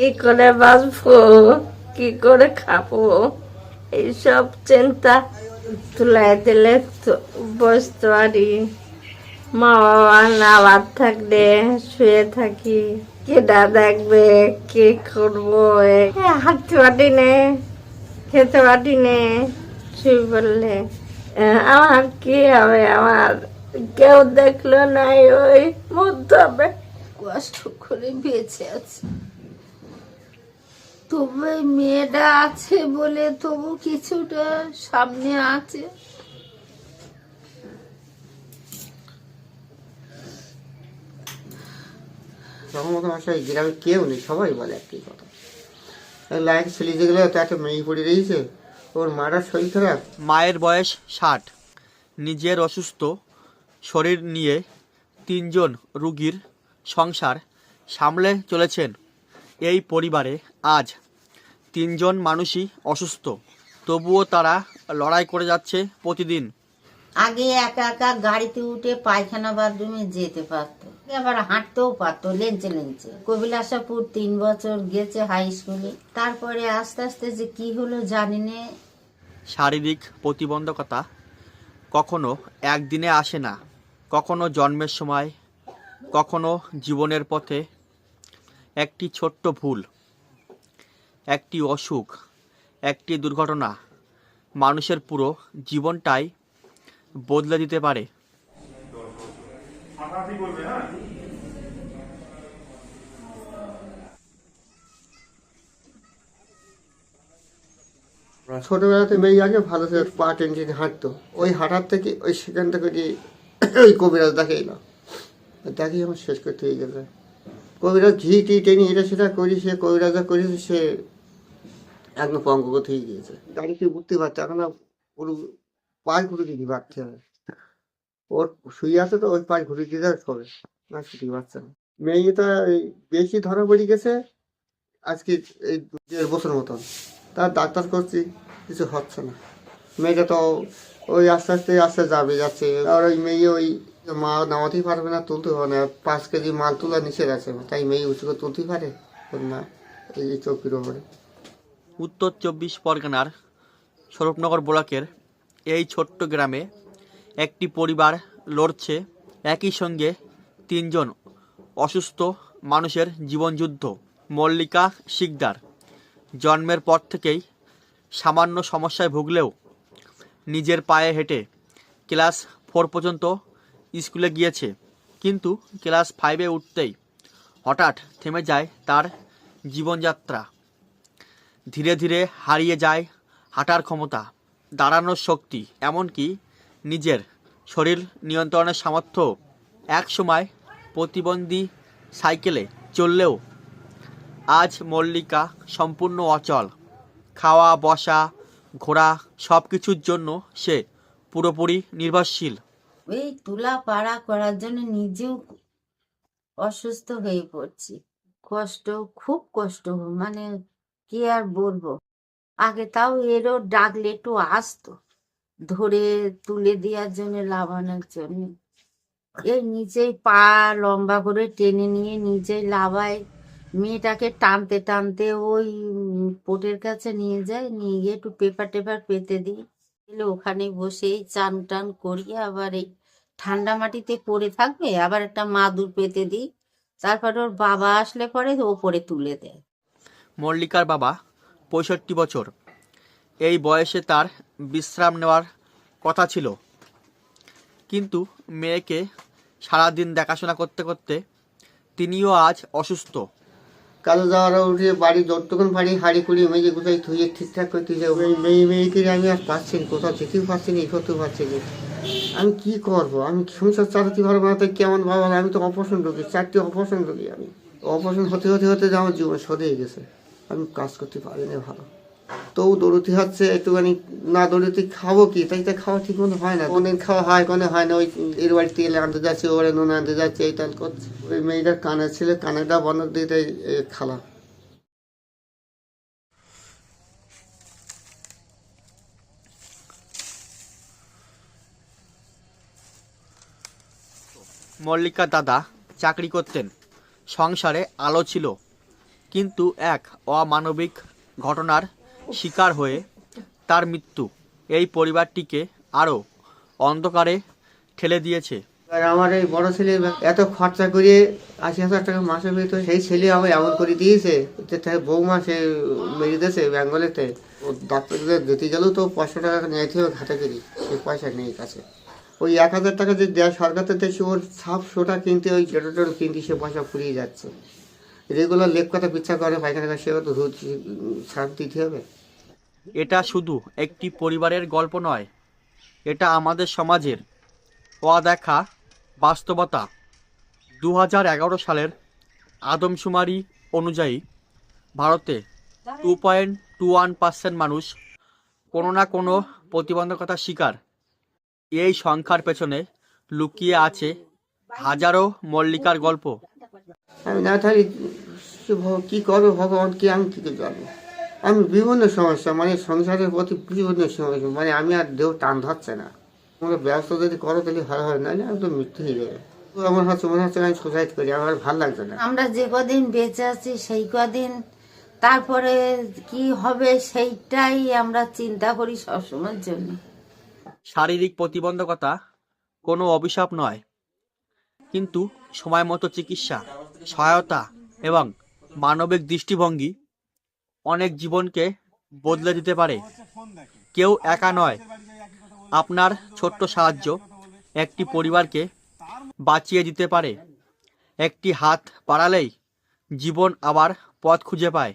কি করে বাঁচবো? কি করে খাব? এইসব চিন্তা তুলাই দিলে বসতে পারি। মা বাবা না থাকলে শুয়ে থাকি। কেডা দেখবে? কি করব? হাঁটতে পারি নে খেতে পারি নে শুয়ে আহ, আমার কি হবে? আমার কেউ দেখল নাই ওই হবে কষ্ট করে বেঁচে আছে। তবু মেয়েটা আছে বলে তবু কিছুটা সামনে আছে। গ্রামে কেউ নেই সবাই বলে কথা। ছেলে যেগুলো তো একটা মেয়ে পড়ে রয়েছে ওর শরীর খারাপ। মায়ের বয়স ষাট নিজের অসুস্থ শরীর নিয়ে তিনজন রুগীর সংসার সামলে চলেছেন। এই পরিবারে আজ তিনজন মানুষই অসুস্থ। তবুও তারা লড়াই করে যাচ্ছে প্রতিদিন। আগে একা একা গাড়িতে উঠে পায়খানা বাথরুমে যেতে পারতো। আবার হাঁটতেও পারতো লেঞ্চে লেঞ্চে কবিলাসাপুর তিন বছর গেছে হাই স্কুলে তারপরে আস্তে আস্তে যে কি হলো জানি নে। শারীরিক প্রতিবন্ধকতা কখনো একদিনে আসে না। কখনো জন্মের সময় কখনো জীবনের পথে একটি ছোট্ট ভুল, একটি অসুখ, একটি দুর্ঘটনা মানুষের পুরো জীবনটাই বদলে দিতে পারে। ছোটবেলাতে মেয়ে আগে ভালো ছিল, পা টেনে টেনে হাঁটতো। ওই হাঁটার থেকে, ওই সেখান থেকে ওই কবিরাজ দেখে এলাম দেখি আমার শেষ করতে হয়ে গেছে। কবিরাজ ঘি টি টেনি এটা সেটা করি, সে কবিরাজা করেছে, সে একদম পঙ্গগত হয়ে গিয়েছে। গাড়িতে উঠতে পারছে? এখন পুরো পায়ে ঘুরে দিতে পারছে না ওর শুয়ে আছে তো, ওই পায়ে ঘুরে দিতে হবে না ছুটি পারছে না। মেয়েটা বেশি ধরা পড়ে গেছে, আজকে এই দেড় বছর মতন। তার ডাক্তার করছি, কিছু হচ্ছে না। মেয়েটা তো ওই আস্তে আস্তে আস্তে যাবে, যাচ্ছে। আর ওই মেয়ে ওই মা নামাতেই পারবে না, তুলতে পারবে না। পাঁচ কেজি মাল তোলা নিচে গেছে তাই মেয়ে উঁচু করে তুলতেই পারে? না এই চৌকির ওপরে। উত্তর চব্বিশ পরগনার স্বরূপনগর ব্লকের এই ছোট্ট গ্রামে একটি পরিবার লড়ছে। একই সঙ্গে তিনজন অসুস্থ মানুষের জীবনযুদ্ধ। মল্লিকা শিকদার, জন্মের পর থেকেই সামান্য সমস্যায় ভুগলেও নিজের পায়ে হেঁটে ক্লাস ফোর পর্যন্ত স্কুলে গিয়েছে। কিন্তু ক্লাস ফাইভে উঠতেই হঠাৎ থেমে যায় তার জীবনযাত্রা। ধীরে ধীরে হারিয়ে যায় হাঁটার ক্ষমতা, দাঁড়ানোর শক্তি, এমনকি নিজের শরীর নিয়ন্ত্রণের সামর্থ্য। এক সময় প্রতিবন্ধী সাইকেলে চললেও আজ মল্লিকা সম্পূর্ণ অচল। খাওয়া, বসা, ঘোরা সব কিছুর জন্য সে পুরোপুরি নির্ভরশীল। ওই তুলা পাড়া করার জন্য নিজেও অসুস্থ হয়ে পড়ছি। কষ্ট, খুব কষ্ট মানে কি আর বলব? আগে তাও এরও ডাকলে একটু আসতো, ধরে তুলে দেওয়ার জন্য, লাভানোর জন্য। এই নিজেই পা লম্বা করে টেনে নিয়ে নিজেই লাভায়, মেয়েটাকে টানতে টানতে ওই পোটের কাছে নিয়ে যায় নিয়ে গিয়ে একটু পেপার টেপার পেতে দিই। ওখানে বসেই চান টান করিয়ে আবার এই ঠান্ডা মাটিতে পড়ে থাকবে আবার একটা মাদুর পেতে দিই। তারপর ওর বাবা আসলে পরে ওপরে তুলে দেয়। মল্লিকার বাবা পঁয়ষট্টি বছর। এই বয়সে তার বিশ্রাম নেওয়ার কথা ছিল। কিন্তু মেয়েকে সারাদিন দেখাশোনা করতে করতে তিনিও আজ অসুস্থ। কালো যাওয়ার উঠে বাড়ি যতক্ষণ পারি হাড়ি কুড়ি মেজে কোথায় ধুয়ে ঠিকঠাক করতে যাব ওই মেয়ে মেয়েকে আমি আর পাচ্ছি না কোথাও যেতেও পারছি না এই করতেও পারছি না। আমি কি করব? আমি সংসার চালাতে পারব না, তাই কেমন বাবা আমি তো অপারেশন রোগী, চারটি অপারেশন রোগী আমি। অপারেশন হতে হতে হতে যে আমার জীবন সরিয়ে গেছে। আমি কাজ করতে পারি না ভালো। তবু দৌড়তে হচ্ছে, একটুখানি না দৌড়তে খাব কি? তাই তো খাওয়া ঠিক মতো হয় না। কোনদিন খাওয়া হয় কোনো হয় না। ওই এর বাড়ি তেল আনতে যাচ্ছে, ওরে নুন আনতে যাচ্ছে এই তাল করছে। ওই মেয়েটার কানে ছিল কানেটা বন্ধ দিতে খালা। মল্লিকার দাদা চাকরি করতেন। সংসারে আলো ছিল। কিন্তু এক অমানবিক ঘটনার শিকার হয়ে তার মৃত্যু। এই পরিবারটিকে আরও অন্ধকারে ঠেলে দিয়েছে। আর আমার এই বড় ছেলে এত খরচা করে আশি হাজার টাকা মাসে পেতো সেই ছেলে আমার এমন করে দিয়েছে, যে বৌমা সে মেরে দিয়েছে বেঙ্গলেতে। ডাক্তারদের দিতে গেলেও তো পাঁচশো টাকা নিয়েছে ঘাটে করি সেই পয়সা নেই কাছে। ওই এক হাজার টাকা যে দেয় সরকার থেকে সে ওর সাপ সোটা কিনতে ওই জেটো টেটো কিনতে সে পয়সা ফুরিয়ে যাচ্ছে। রেগুলার লেপ কথা পিচ্ছা করে, পায়খানা সেও তো রোজ সার দিতে হবে। এটা শুধু একটি পরিবারের গল্প নয়, এটা আমাদের সমাজের অদেখা বাস্তবতা। দু সালের আদমশুমারি অনুযায়ী ভারতে two point two one percent মানুষ কোনো না কোনো প্রতিবন্ধকতার শিকার। এই সংখ্যার পেছনে লুকিয়ে আছে হাজারো মল্লিকার গল্প। আমি না থাকি কি করব? ভগবান কি আমি কী জানব আমি বিভিন্ন সমস্যা মানে সংসারের প্রতি বিভিন্ন সমস্যা মানে আমি আর দেহ টান ধরছে না। তোমরা ব্যস্ত যদি করো তাহলে ভালো হয় না আমি তো মৃত্যু হয়ে যাবে। তো আমার হচ্ছে মনে হচ্ছে আমি সুসাইড করি আমার ভালো লাগছে না। আমরা যে কদিন বেঁচে আছি সেই কদিন তারপরে কি হবে সেইটাই আমরা চিন্তা করি সবসময়ের জন্য। শারীরিক প্রতিবন্ধকতা কোনো অভিশাপ নয়। কিন্তু সময় মতো চিকিৎসা, সহায়তা এবং মানবিক দৃষ্টিভঙ্গি অনেক জীবনকে বদলে দিতে পারে। কেউ একা নয়। আপনার ছোট্ট সাহায্য একটি পরিবারকে বাঁচিয়ে দিতে পারে। একটি হাত বাড়ালেই জীবন আবার পথ খুঁজে পায়।